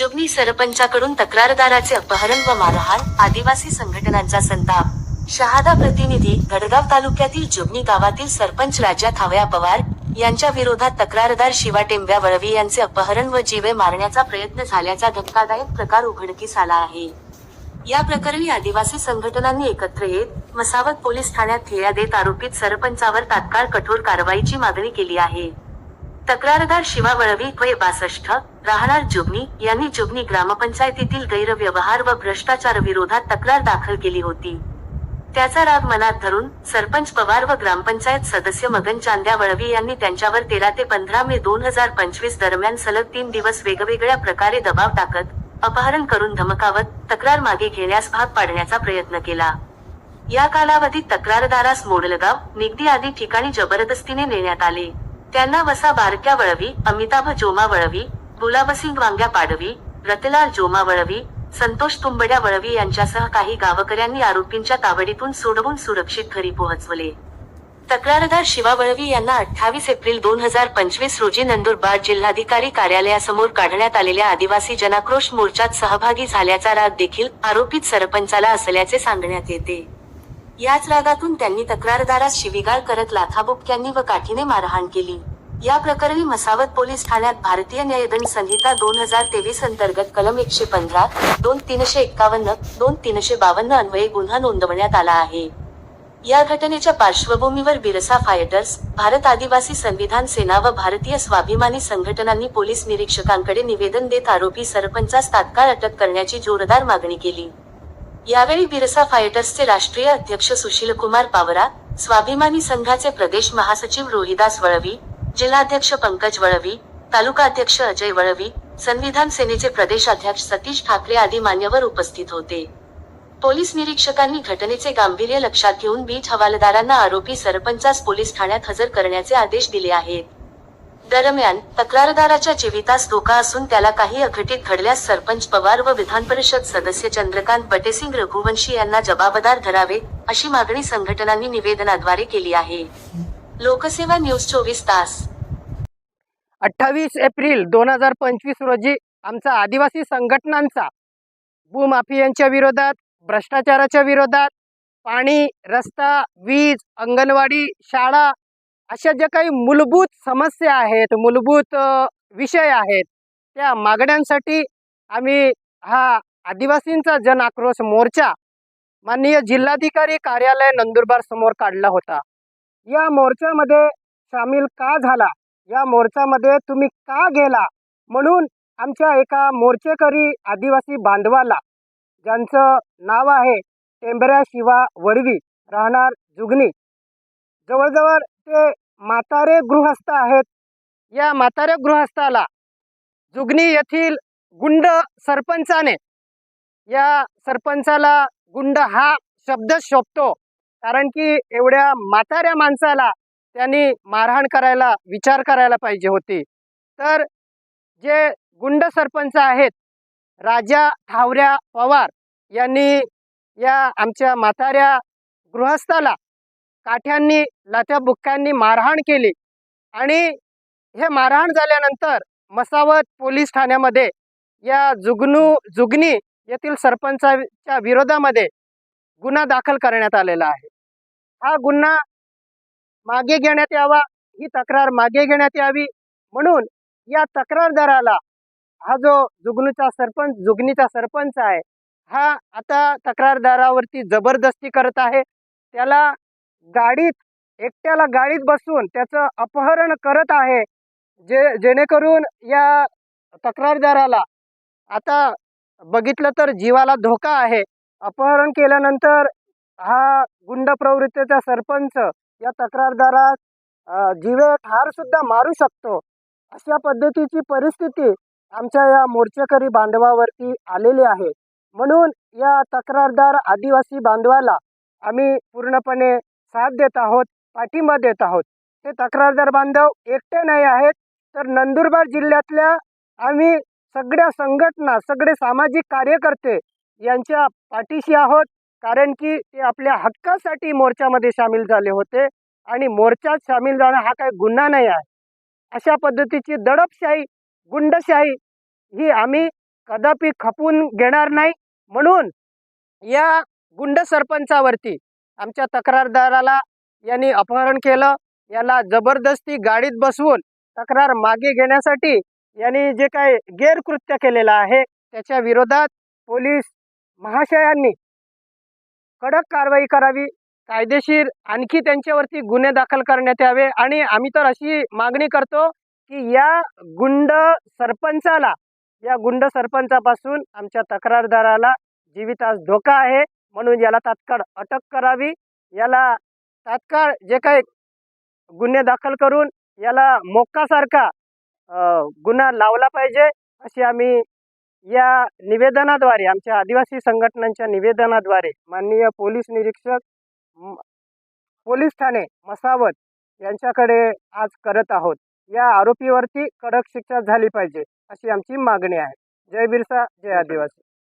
जुबनी सरपंचाकडून तक्रारदाराचे अपहरण व मारहाण आदिवासी संघटनांचा संताप. शहादा प्रतिनिधी गडगाव तालुक्यातील जुबनी गावातील सरपंच राजा थावया पवार यांच्या विरोधात तक्रारदार शिवा टेंब्या वळवी यांचे अपहरण व जीवे मारण्याचा प्रयत्न झाल्याचा धक्कादायक प्रकार उघडकीस आला आहे. या प्रकरणी आदिवासी संघटनांनी एकत्र येत मसावत पोलीस ठाण्यात ठेया देत आरोपित सरपंचावर तात्काळ कठोर कारवाईची मागणी केली आहे. तक्रारदार शिवा वळवी वय बासष्ट राहणार जुगनी यांनी जुगनी ग्रामपंचायतीतील गैरव्यवहार व भ्रष्टाचार विरोधात तक्रार दाखल केली होती. त्याचा राग मनात धरून सरपंच पवार व ग्रामपंचायत सदस्य मगन चांद्या वळवी यांनी त्यांच्यावर तेरा ते पंधरा मे दोन हजार पंचवीस दरम्यान सलग तीन दिवस वेगवेगळ्या प्रकारे दबाव टाकत अपहरण करून धमकावत तक्रार मागे घेण्यास भाग पाडण्याचा प्रयत्न केला. या कालावधीत तक्रारदारास मोडलगाव निगडी आदी ठिकाणी जबरदस्तीने नेण्यात आले. त्यांना वसा बारक्या वळवी अमिताभ जोमा वळवी गुलाबसिंग वांग्या पाडवी रतलाल जोमा वळवी संतोष तुंबड्या वळवी यांच्यासह काही गावकऱ्यांनी आरोपींच्या तावडीतून सोडवून सुरक्षित घरी पोहोचवले. तक्रारदार शिवा वळवी यांना अठ्ठावीस एप्रिल दोन हजार पंचवीस रोजी नंदुरबार जिल्हाधिकारी कार्यालयासमोर काढण्यात आलेल्या आदिवासी जनाक्रोश मोर्चात सहभागी झाल्याचा राग देखील आरोपित सरपंचाला असल्याचे सांगण्यात येते. याच रागातून त्यांनी तक्रारदारास शिवीगाळ करत लाथाबुपक्यांनी व काठीने मारहाण केली. या प्रकरणी मसावत पोलीस ठाण्यात भारतीय न्यायदंड संहिता दोन हजार तेवीस अंतर्गत कलम एकशे पंधरा दोन तीनशे एक्कावन्न दोन तीनशे बावन्न अन्वये गुन्हा नोंदवण्यात आला आहे. या घटनेच्या पार्श्वभूमीवर बिरसा फायटर्स भारत आदिवासी संविधान सेना व भारतीय स्वाभिमानी संघटनांनी पोलीस निरीक्षकांकडे निवेदन देत आरोपी सरपंचास तात्काळ अटक करण्याची जोरदार मागणी केली. यावेळी बिरसा फायटर्सचे राष्ट्रीय अध्यक्ष सुशीलकुमार पावरा स्वाभिमानी संघाचे प्रदेश महासचिव रोहिदास वळवी जिल्हाध्यक्ष पंकज वळवी तालुका अध्यक्ष अजय वळवी संविधान सेनेचे प्रदेशाध्यक्ष सतीश ठाकरे आदी मान्यवर उपस्थित होते. पोलीस निरीक्षकांनी घटनेचे गांभीर्य लक्षात घेऊन बीट हवालदारांना आरोपी सरपंचास पोलीस ठाण्यात हजर करण्याचे आदेश दिले आहेत. दरम्यान तक्रारदाराच्या जीवितास धोका असून त्याला काही अघटित घडल्यास सरपंच पवार व विधान परिषद सदस्य चंद्रकांत बटेसिंग रघुवंशी यांना जबाबदार धरावे अशी मागणी संघटनांनी निवेदनाद्वारे केली आहे. लोकसेवा न्यूज चोवीस तास. अठ्ठावीस एप्रिल दोन हजार पंचवीस रोजी आमचा आदिवासी संघटनांचा भूमाफियांच्या विरोधात भ्रष्टाचाराच्या विरोधात पाणी रस्ता वीज अंगणवाडी शाळा अशा ज्या काही मूलभूत समस्या आहेत मूलभूत विषय आहेत त्या मागण्यांसाठी आम्ही हा आदिवासींचा जन आक्रोश मोर्चा माननीय जिल्हाधिकारी कार्यालय नंदुरबार समोर काढला होता. या मोर्चामध्ये सामील का झाला? या मोर्चामध्ये तुम्ही का गेला? म्हणून आमच्या एका मोर्चेकरी आदिवासी बांधवाला ज्यांचं नाव आहे टेंबऱ्या शिवा वडवी राहणार जुगनी जवळजवळ ते म्हातारे गृहस्थ आहेत. या म्हातारे गृहस्थाला जुगनी येथील गुंड सरपंचाने या सरपंचाला गुंड हा शब्द शोभतो. कारण की एवढ्या म्हाताऱ्या माणसाला त्यांनी मारहाण करायला विचार करायला पाहिजे होती. तर जे गुंड सरपंच आहेत राजा ठावऱ्या पवार यांनी या आमच्या म्हाताऱ्या गृहस्थाला काठ्यांनी लाथ्या बुक्क्यांनी मारहाण केली. आणि हे मारहाण झाल्यानंतर मसावत पोलीस ठाण्यामध्ये या जुगनू जुगनी येथील सरपंचाच्या विरोधामध्ये गुन्हा दाखल करण्यात आलेला आहे. हा गुन्हा मागे घेण्यात यावा ही तक्रार मागे घेण्यात यावी म्हणून या तक्रारदाराला हा जो जुगनूचा सरपंच जुगनीचा सरपंच आहे हा आता तक्रारदारावरती जबरदस्ती करत आहे. त्याला गाडीत एकट्याला गाडीत बसून त्याचं अपहरण करत आहे जे जेणेकरून या तक्रारदाराला आता बघितलं तर जीवाला धोका आहे. अपहरण केल्यानंतर हा गुंड प्रवृत्तीचा सरपंच या तक्रारदारास जीवे ठारसुद्धा मारू शकतो. अशा पद्धतीची परिस्थिती आमच्या या मोर्चेकरी बांधवावरती आलेली आहे. म्हणून या तक्रारदार आदिवासी बांधवाला आम्ही पूर्णपणे साथ देत आहोत पाठिंबा देत आहोत. हे तक्रारदार बांधव एकटे नाही आहेत तर नंदुरबार जिल्ह्यातल्या आम्ही सगळ्या संघटना सगळे सामाजिक कार्यकर्ते यांच्या पाठीशी आहोत कारण की ते आपल्या हक्कासाठी मोर्चामध्ये सामील झाले होते आणि मोर्चात सामील जाणं हा काही गुन्हा नाही आहे. अशा पद्धतीची दडपशाही गुंडशाही ही आम्ही कदापि खपून घेणार नाही. म्हणून या गुंड सरपंचावरती आमच्या तक्रारदाराला यांनी अपहरण केलं. याला जबरदस्ती गाडीत बसवून तक्रार मागे घेण्यासाठी यांनी जे काही गैरकृत्य केलेलं आहे त्याच्या विरोधात पोलीस महाशयांनी कडक कारवाई करावी कायदेशीर आणखी त्यांच्यावरती गुन्हे दाखल करण्यात यावे. आणि आम्ही तर अशी मागणी करतो की या गुंड सरपंचाला या गुंड सरपंचापासून आमच्या तक्रारदाराला जीवितास धोका आहे. म्हणून याला तात्काळ अटक करावी. याला तात्काळ जे काही गुन्हे दाखल करून याला मोक्कासारखा गुन्हा लावला पाहिजे अशी आम्ही या निवेदनाद्वारे आमच्या आदिवासी संघटनांच्या निवेदनाद्वारे माननीय पोलीस निरीक्षक पोलीस ठाणे मसावत यांच्याकडे आज करत आहोत. या आरोपीवरती कडक शिक्षा झाली पाहिजे अशी आमची मागणी आहे. जय बिरसा जय आदिवासी.